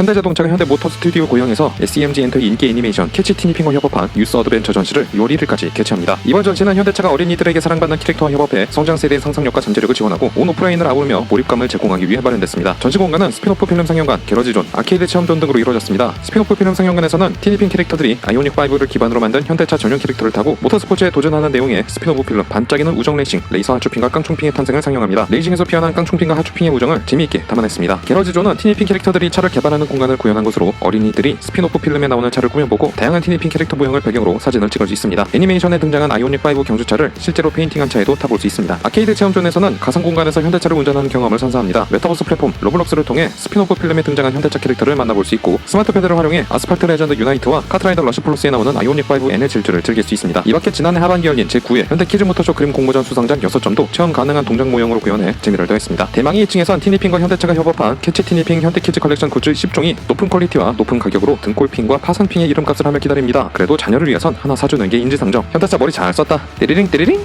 현대자동차가 현대모터 스튜디오 고영에서 SEMG 엔터의 인기 애니메이션 캐치 티니핑과 협업한 유스 어드벤처 전시를 6월 1일까지 개최합니다. 이번 전시는 현대차가 어린이들에게 사랑받는 캐릭터와 협업해 성장 세대의 상상력과 잠재력을 지원하고 온 오프라인을 아우르며 몰입감을 제공하기 위해 마련됐습니다. 전시 공간은 스피노프 필름 상영관, 게러지존, 아케이드 체험존 등으로 이루어졌습니다. 스피노프 필름 상영관에서는 티니핑 캐릭터들이 아이오닉 5를 기반으로 만든 현대차 전용 캐릭터를 타고 모터스포츠에 도전하는 내용의 스피노프 필름 반짝이는 우정 레이싱, 레이서 하추핑과 깡총핑의 탄생을 상영합니다. 레이싱에서 피어난 깡총핑과 하추핑의 우정을 재미있게 담아냈습니다. 게러지존은 티니핑 캐릭터들이 차를 개발하는 공간을 구현한 곳으로 어린이들이 스피노프 필름에 나오는 차를 꾸며보고 다양한 티니핑 캐릭터 모형을 배경으로 사진을 찍을 수 있습니다. 애니메이션에 등장한 아이오닉 5 경주차를 실제로 페인팅한 차에도 타볼 수 있습니다. 아케이드 체험존에서는 가상 공간에서 현대차를 운전하는 경험을 선사합니다. 메타버스 플랫폼 로블록스를 통해 스피노프 필름에 등장한 현대차 캐릭터를 만나볼 수 있고 스마트 패드를 활용해 아스팔트 레전드 유나이트와 카트라이더 러시 플러스에 나오는 아이오닉 5 N의 질주를 즐길 수 있습니다. 이 밖에 지난해 하반기 열린 제9회 현대 키즈 모터쇼 그림 공모전 수상작 6점도 체험 가능한 동작 모형으로 구현해 재미를 더했습니다. 대망의 2층에선 티니핑과 현대차가 협업한 캐치 티니핑 현대 키즈 컬렉션 굿즈 10종 이 높은 퀄리티와 높은 가격으로 등골핑과 파산핑의 이름값을 하며 기다립니다. 그래도 자녀를 위해선 하나 사주는 게 인지상정. 현대차 머리 잘 썼다. 띠리링 띠리링.